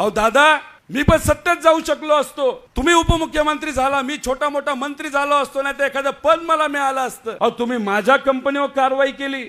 अहो दादा मी पण सत्तेत जाऊ शकलो असतो. तुम्ही उपमुख्यमंत्री झाला मी छोटा मोठा मंत्री झालो असतो नाही तर एखादं पद मला मिळालं असतं. अहो तुम्ही माझ्या कंपनीवर कारवाई केली.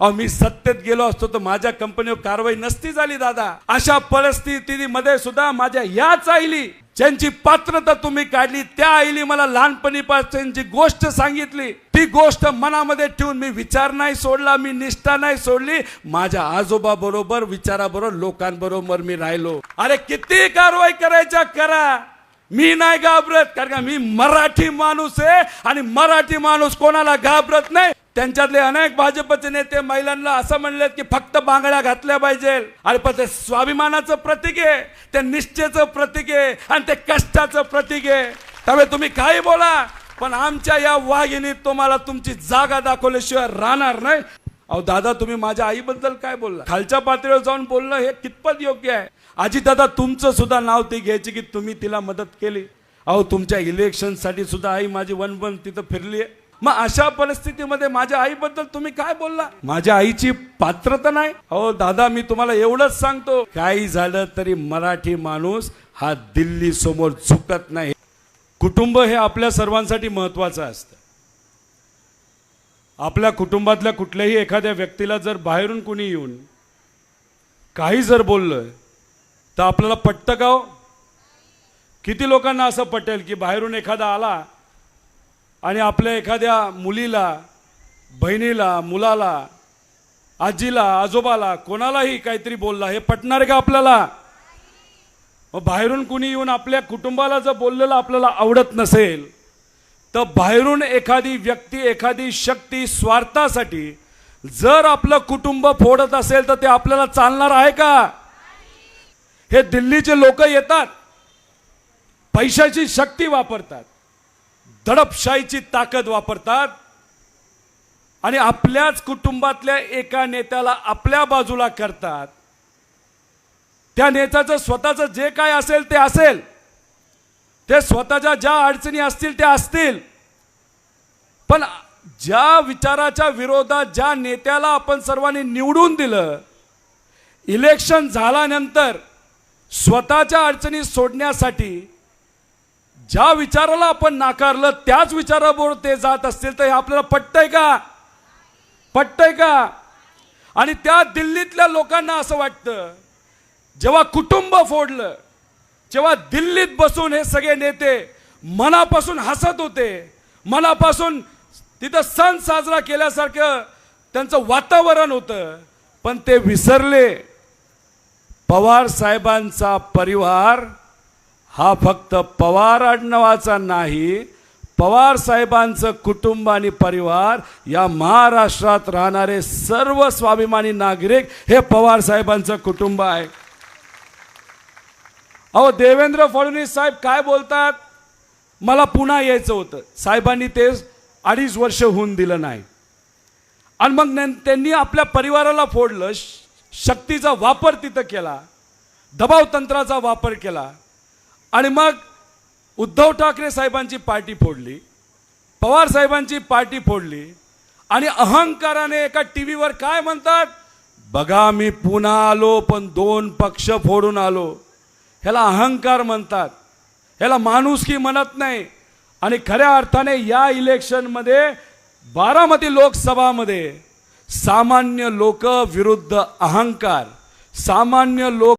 अहो मी सत्तेत गेलो असतो तर माझ्या कंपनीवर कारवाई नसती झाली दादा. अशा परिस्थितीमध्ये सुद्धा माझ्या याच आईली. ज्यांची पात्रता तुम्ही काढली त्या आईली मला लहानपणीपासून जी गोष्ट सांगितली ती गोष्ट मनामध्ये ठेवून मी विचार नाही सोडला मी निष्ठा नाही सोडली माझ्या आजोबा बरोबर विचाराबरोबर लोकांबरोबर मी राहिलो. अरे किती कारवाई करायच्या? करा. मी नाही घाबरत कारण का मी मराठी माणूस आहे आणि मराठी माणूस कोणाला घाबरत नाही? त्यांच्यातले अनेक भाजपचे नेते महिलांना असं म्हणलेत की फक्त बांगड्या घातल्या पाहिजे. अरे पण ते स्वाभिमानाचं प्रतीक आहे ते निष्ठेचं प्रतीक आहे आणि ते कष्टाचं प्रतीक आहे. त्यामुळे तुम्ही काही बोला पण आमच्या या वाघिनीत तुम्हाला तुमची जागा दाखवल्याशिवाय राहणार नाही. अहो दादा तुम्ही माझ्या आईबद्दल काय बोलला? खालच्या पातळीवर जाऊन बोलणं हे कितपत योग्य आहे? आजी दादा तुमचं सुद्धा नाव ती घ्यायची की तुम्ही तिला मदत केली. अहो तुमच्या इलेक्शनसाठी सुद्धा आई माझी वन वन तिथं फिरली आहे मग अशा परिस्थितीमध्ये माझ्या आईबद्दल तुम्ही काय बोलला? माझ्या आईची पात्रता नाही? अहो दादा मी तुम्हाला एवढंच सांगतो. काही झालं तरी मराठी माणूस हा दिल्ली समोर झुकत नाही. कुटुंब हे आपल्या सर्वांसाठी महत्वाचं असतं. आपल्या कुटुंबातल्या कुठल्याही एखाद्या व्यक्तीला जर बाहेरून कुणी येऊन काही जर बोललं तर आपल्याला पटतं का हो? किती लोकांना असं पटेल की बाहेरून एखादा आला आणि आपल्या एखाद्या मुलीला बहिणीला मुलाला आजीला आजोबाला कोणालाही काहीतरी बोलला हे पटणार आहे का आपल्याला? बाहेरून कुणी येऊन आपल्या कुटुंबाला जर बोललेलं आपल्याला आवडत नसेल तर बाहेरून एखादी व्यक्ती एखादी शक्ती स्वार्थासाठी जर आपलं कुटुंब फोडत असेल तर ते आपल्याला चालणार आहे का? हे दिल्लीचे लोक येतात पैशाची शक्ती वापरतात. दडपशाहीची ताकद वापरतात आणि आपल्याच कुटुंबातल्या एका नेत्याला आपल्या बाजूला करतात. त्या नेत्याचं स्वतःचं जे काय असेल ते असेल. ते स्वतःच्या ज्या अडचणी असतील त्या असतील. पण ज्या विचाराच्या विरोधात ज्या नेत्याला आपण सर्वांनी निवडून दिलं इलेक्शन झाल्यानंतर स्वतःच्या अडचणी सोडण्यासाठी ज्या विचाराला आपण नाकारलं त्याच विचाराबरोबर ते जात असतील तर हे आपल्याला पटतंय का? पटतंय का? आणि त्या दिल्लीतल्या लोकांना असं वाटतं जेव्हा कुटुंब फोडलं जेव्हा दिल्लीत बसून हे सगळे नेते मनापासून हसत होते मनापासून तिथं सण साजरा केल्यासारखं त्यांचं वातावरण होतं पण ते विसरले. पवार साहेबांचा परिवार हा फक्त पवार आडनावाचा नाही पवार साहेबांचं कुटुंब आणि परिवार या महाराष्ट्रात राहणारे सर्व स्वाभिमानी नागरिक हे पवार साहेबांचं कुटुंब आहे. अहो देवेंद्र फडणवीस साहेब काय बोलतात? मला पुन्हा यायचं होतं. साहेबांनी ते अडीच वर्ष होऊन दिलं नाही. आणि मग त्यांनी आपल्या परिवाराला फोडलं श- शक्तीचा वापर तिथं केला दबाव तंत्राचा वापर केला. आणि मग उद्धव ठाकरे साहेबांची पार्टी फोडली पवार साहेबांची पार्टी फोडली आणि अहंकाराने एका टी व्हीवर काय म्हणतात? बघा मी पुन्हा आलो पण दोन पक्ष फोडून आलो. ह्याला अहंकार म्हणतात. ह्याला माणुसकी म्हणत नाही. आणि खऱ्या अर्थाने या इलेक्शनमध्ये बारामती लोकसभामध्ये सामान्य लोक विरुद्ध अहंकार सामान्य लोक